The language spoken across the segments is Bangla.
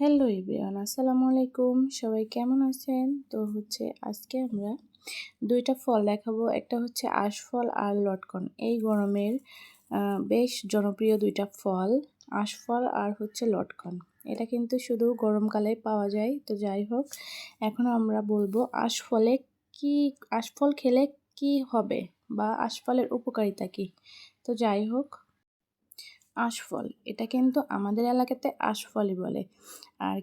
হ্যালো ইব্রিয়ান আসসালামু আলাইকুম। সবাই কেমন আছেন? তো হচ্ছে আজকে আমরা দুইটা ফল দেখাবো। একটা হচ্ছে আশফল আর লটকন। এই গরমের বেশ জনপ্রিয় দুইটা ফল আশফল আর হচ্ছে লটকন। এটা কিন্তু শুধু গরমকালে পাওয়া যায়। তো যাই হোক, এখন আমরা বলব আশফলে কি আশফল খেলে কি হবে বা আশফলের উপকারিতা কি? তো যাই হোক আশফল। এটা কিন্তু আমাদের এলাকাতে আশফলই বলে। আর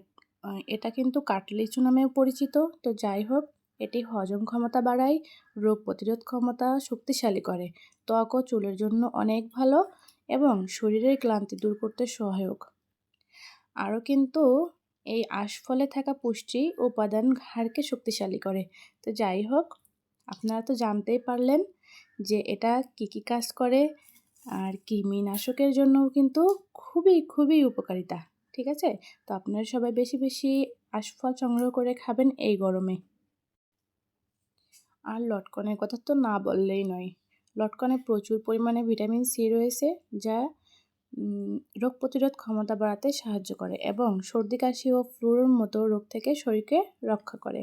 এটা কিন্তু কাটলিচু নামেও পরিচিত। তো যাই হোক, এটি হজম ক্ষমতা বাড়ায়, রোগ প্রতিরোধ ক্ষমতা শক্তিশালী করে। ত্বক ও চুলের জন্য অনেক ভালো এবং শরীরের ক্লান্তি দূর করতে সহায়ক। আরও কিন্তু এই আশফলে থাকা পুষ্টি উপাদান হাড়কে শক্তিশালী করে। তো যাই হোক, আপনারা তো জানতেই পারলেন যে এটা কী কী কাজ করে আর কৃমিনাশকের জন্যও কিন্তু খুবই খুবই উপকারিতা, ঠিক আছে? তো আপনারা সবাই বেশি বেশি আশফল সংগ্রহ করে খাবেন এই গরমে। আর লটকনের কথা তো না বললেই নয়। লটকনে প্রচুর পরিমাণে ভিটামিন সি রয়েছে, যা রোগ প্রতিরোধ ক্ষমতা বাড়াতে সাহায্য করে এবং সর্দি, কাশি ও ফ্লুর মতো রোগ থেকে শরীরকে রক্ষা করে।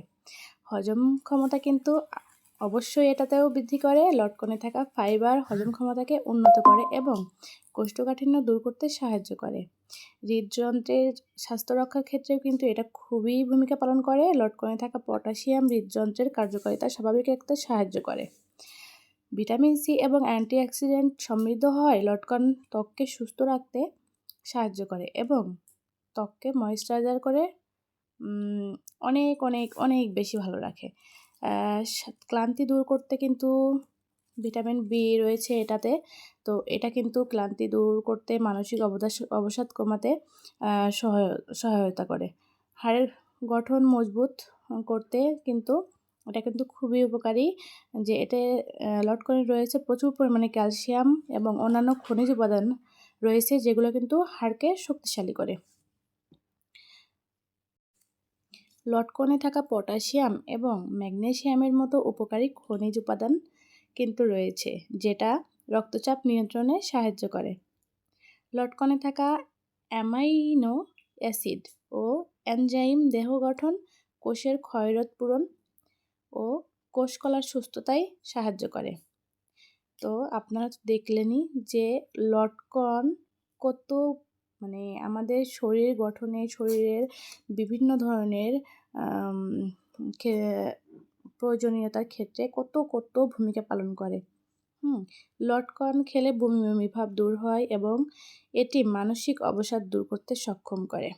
হজম ক্ষমতা কিন্তু অবশ্যই এটাতেও বৃদ্ধি করে, লটকনে থাকা ফাইবার হজম ক্ষমতাকে উন্নত করে এবং কোষ্ঠকাঠিন্য দূর করতে সাহায্য করে। হৃদযন্ত্রের স্বাস্থ্য রক্ষার ক্ষেত্রেও কিন্তু এটা খুবই ভূমিকা পালন করে। লটকনে থাকা পটাশিয়াম হৃদযন্ত্রের কার্যকারিতা স্বাভাবিক রাখতে সাহায্য করে। ভিটামিন সি এবং অ্যান্টিঅক্সিডেন্ট সমৃদ্ধ হয় লটকন ত্বককে সুস্থ রাখতে সাহায্য করে এবং ত্বককে ময়েশ্চারাইজার করে অনেক অনেক অনেক বেশি ভালো রাখে। ক্লান্তি দূর করতে কিন্তু ভিটামিন বি রয়েছে এটাতে। তো এটা কিন্তু ক্লান্তি দূর করতে মানসিক অবদাস, অবসাদ কমাতে সহায়তা করে। হাড়ের গঠন মজবুত করতে কিন্তু এটা কিন্তু খুবই উপকারী যে এতে লটকনে রয়েছে প্রচুর পরিমাণে ক্যালসিয়াম এবং অন্যান্য খনিজ উপাদান রয়েছে যেগুলো কিন্তু হাড়কে শক্তিশালী করে। লটকনে থাকা পটাশিয়াম এবং ম্যাগনেশিয়ামের মতো উপকারী খনিজ উপাদান কিন্তু রয়েছে, যেটা রক্তচাপ নিয়ন্ত্রণে সাহায্য করে। লটকনে থাকা অ্যামাইনো অ্যাসিড ও এনজাইম দেহ গঠন, কোষের ক্ষয়রোধ পূরণ ও কোষকলার সুস্থতায় সাহায্য করে। তো আপনারা দেখলেনই যে লটকন কত মানে আমাদের শরীর গঠনে, শরীরের বিভিন্ন ধরনের প্রয়োজনীয়তার ক্ষেত্রে কত কত ভূমিকা পালন করে। হুম, লটকন খেলে বমি বমি ভাব দূর হয় এবং এটি মানসিক অবসাদ দূর করতে সক্ষম করে।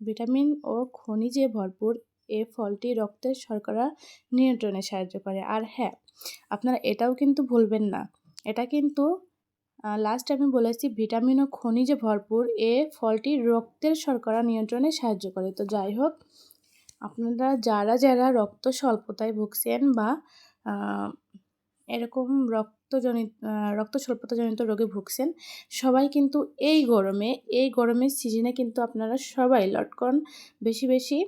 ভিটামিন ও খনিজে ভরপুর এ ফলটি রক্তের শর্করা নিয়ন্ত্রণে সাহায্য করে। আর হ্যাঁ আপনারা এটাও কিন্তু ভুলবেন না। এটা কিন্তু লাস্ট আমি বলেছি ভিটামিন ও খনিজে ভরপুর, এ ফলটি রক্তের শর্করা নিয়ন্ত্রণে সাহায্য করে। তো যাই হোক, আপনারা যারা যারা রক্ত স্বল্পতায় ভুগছেন বা এরকম রক্তজনিত রক্ত স্বল্পতাজনিত রোগে ভুগছেন, সবাই কিন্তু এই গরমে, এই গরমের সিজনে কিন্তু আপনারা সবাই লটকন বেশি বেশি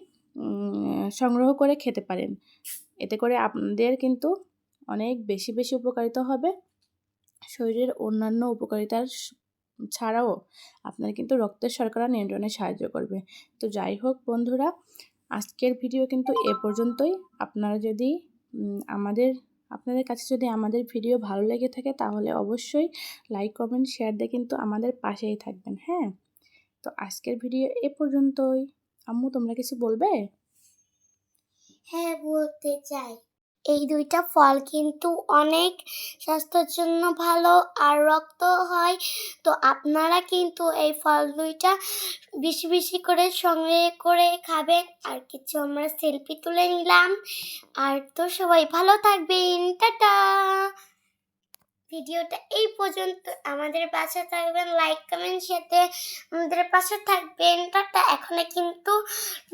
সংগ্রহ করে খেতে পারেন। এতে করে আপনাদের কিন্তু অনেক বেশি বেশি উপকারিত হবে। শরীরের অন্যান্য উপকারিতার ছাড়াও আপনার কিন্তু রক্তের শর্করা নিয়ন্ত্রণে সাহায্য করবে। তো যাই হোক বন্ধুরা, আজকের ভিডিও কিন্তু এ পর্যন্তই। আপনারা যদি আমাদের, আপনাদের কাছে যদি আমাদের ভিডিও ভালো লেগে থাকে তাহলে অবশ্যই লাইক, কমেন্ট, শেয়ার দিয়ে কিন্তু আমাদের পাশেই থাকবেন হ্যাঁ? তো আজকের ভিডিও এ পর্যন্তই। আম্মু, তোমরা কিছু বলবে? হ্যাঁ বলতে চাই। এই দুইটা ফল কিন্তু অনেক স্বাস্থ্যের জন্য ভালো আর রক্ত হয়। তো আপনারা কিন্তু এই ফল দুইটা বেশি বেশি করে সংগ্রহ করে খাবেন। আর কিছু আমরা সেলফি তুলে নিলাম। আর তো সবাই ভালো থাকবেন। টাটা! ভিডিওটা এই পর্যন্ত। আমাদের পাশে থাকবেন লাইক কমেন্ট সাথে আমাদের পাশে থাকবেন। টাটা! এখন কিন্তু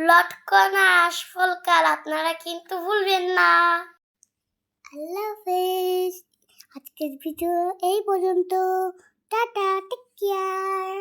লটকন আর আশফল কাল। আপনারা কিন্তু ভুলবেন না। আল্লাহ হাফেজ। আজকের ভিডিও এই পর্যন্ত। Tata take care